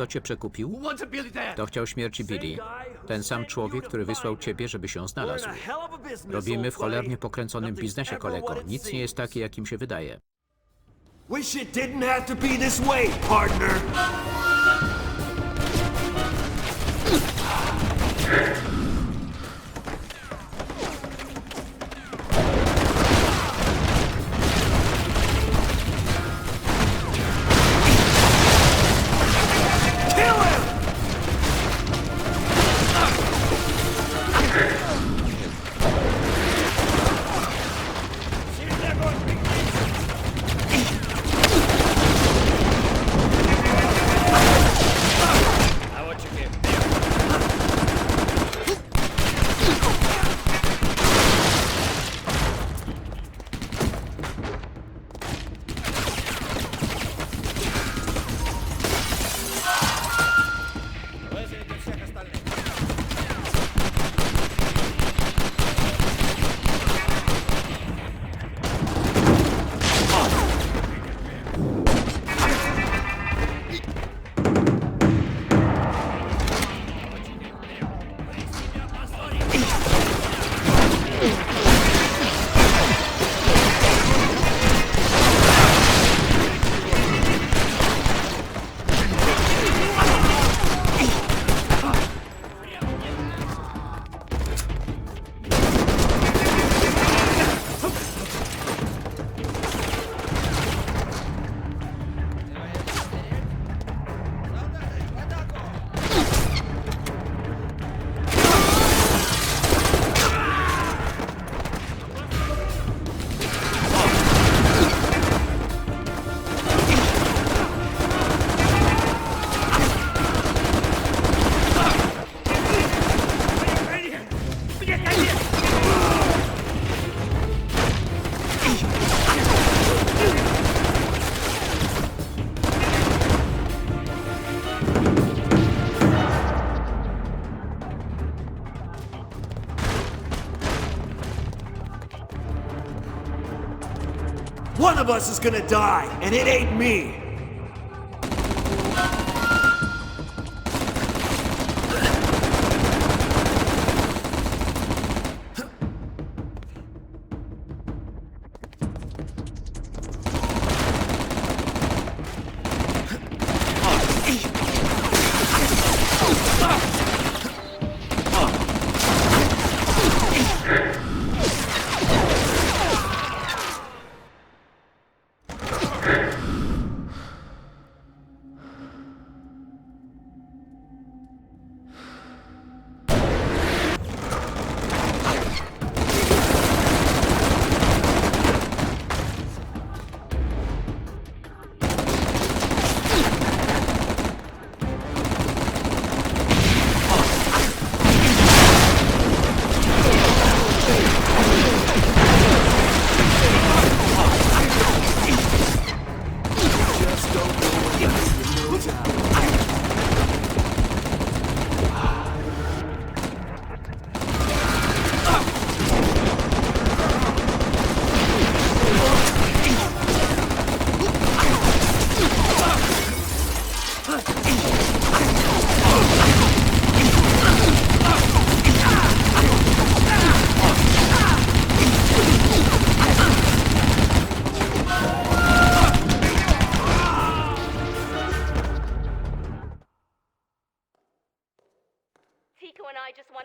Kto cię przekupił? To chciał śmierci Billy. Ten sam człowiek, który wysłał ciebie, żebyś ją znalazł. Robimy w cholernie pokręconym biznesie, kolego. Nic nie jest takie, jakim się wydaje. Wish it didn't have to be this way, partner. Of us is gonna die, and it ain't me.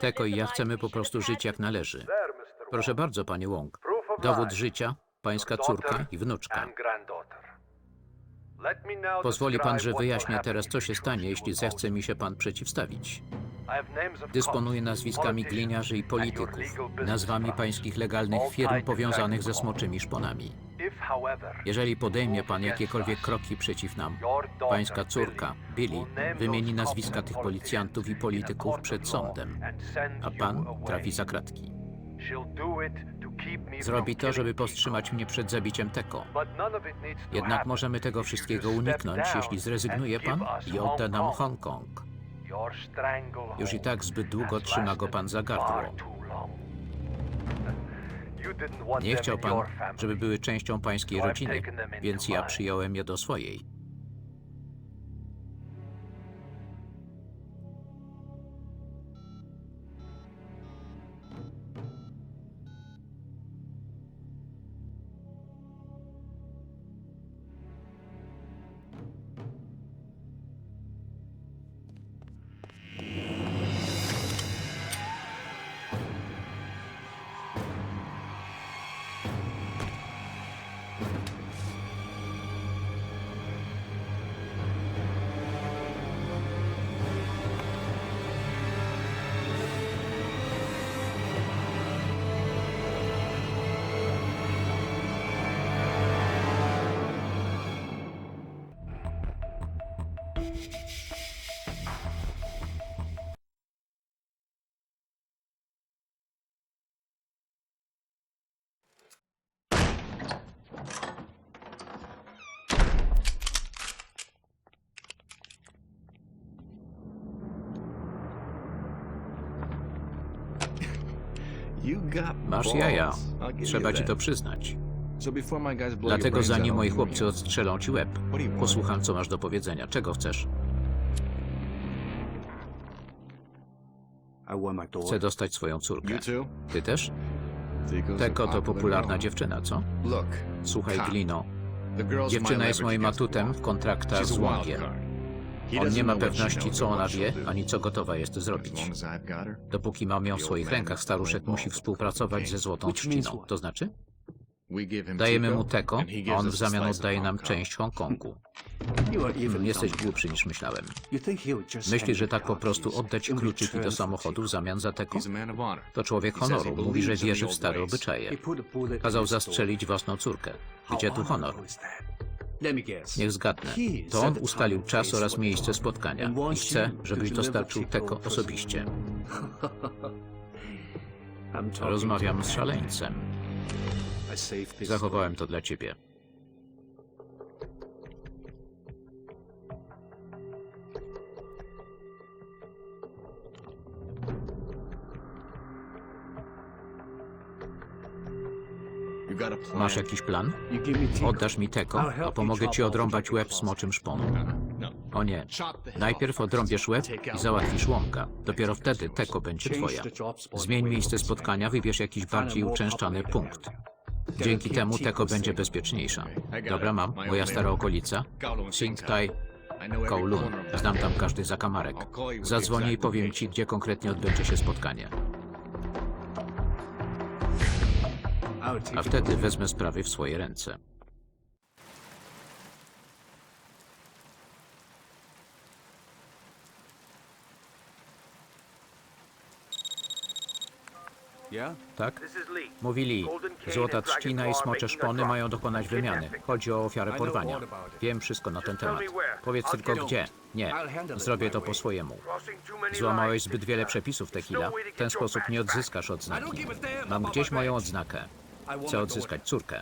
Teko i ja chcemy po prostu żyć jak należy. Proszę bardzo, panie Wong. Dowód życia, pańska córka i wnuczka. Pozwoli pan, że wyjaśnię teraz, co się stanie, jeśli zechce mi się pan przeciwstawić. Dysponuję nazwiskami gliniarzy i polityków, nazwami pańskich legalnych firm powiązanych ze smoczymi szponami. Jeżeli podejmie pan jakiekolwiek kroki przeciw nam, pańska córka, Billy, wymieni nazwiska tych policjantów i polityków przed sądem, a pan trafi za kratki. Zrobi to, żeby powstrzymać mnie przed zabiciem Teko. Jednak możemy tego wszystkiego uniknąć, jeśli zrezygnuje pan i odda nam Hongkong. Już i tak zbyt długo trzyma go pan za gardło. Nie chciał pan, żeby były częścią pańskiej rodziny, więc ja przyjąłem je do swojej. Masz jaja. Trzeba ci to przyznać. Dlatego zanim moi chłopcy odstrzelą ci łeb, posłucham, co masz do powiedzenia. Czego chcesz? Chcę dostać swoją córkę. Ty też? Teko to popularna dziewczyna, co? Słuchaj, Glino. Dziewczyna jest moim atutem w kontraktach z Wongiem. On nie ma pewności, co ona wie, ani co gotowa jest zrobić. Dopóki mam ją w swoich rękach, staruszek musi współpracować ze Złotą Trzciną. To znaczy? Dajemy mu Teko, a on w zamian oddaje nam część Hongkongu. Hmm, Jesteś głupszy niż myślałem. Myślisz, że tak po prostu oddać kluczyki do samochodu w zamian za Teko? To człowiek honoru. Mówi, że wierzy w stare obyczaje. Kazał zastrzelić własną córkę. Gdzie tu honor? Niech zgadnę. To on ustalił czas oraz miejsce spotkania i chce, żebyś dostarczył Teko osobiście. Rozmawiam z szaleńcem. Zachowałem to dla ciebie. Masz jakiś plan? Oddasz mi Teko, a pomogę ci odrąbać łeb smoczym szponem. O nie. Najpierw odrąbiesz łeb i załatwisz łomka. Dopiero wtedy Teko będzie twoja. Zmień miejsce spotkania, wybierz jakiś bardziej uczęszczany punkt. Dzięki temu Teko będzie bezpieczniejsza. Dobra, mam. Moja stara okolica. Singtai, Kowloon. Znam tam każdy zakamarek. Zadzwonię i powiem ci, gdzie konkretnie odbędzie się spotkanie. A wtedy wezmę sprawy w swoje ręce. Tak? Mówi Lee. Złota trzcina i smocze szpony mają dokonać wymiany. Chodzi o ofiarę porwania. Wiem wszystko na ten temat. Powiedz tylko gdzie. Nie. Zrobię to po swojemu. Złamałeś zbyt wiele przepisów, Tequila. W ten sposób nie odzyskasz odznaki. Mam gdzieś moją odznakę. Chcę odzyskać córkę.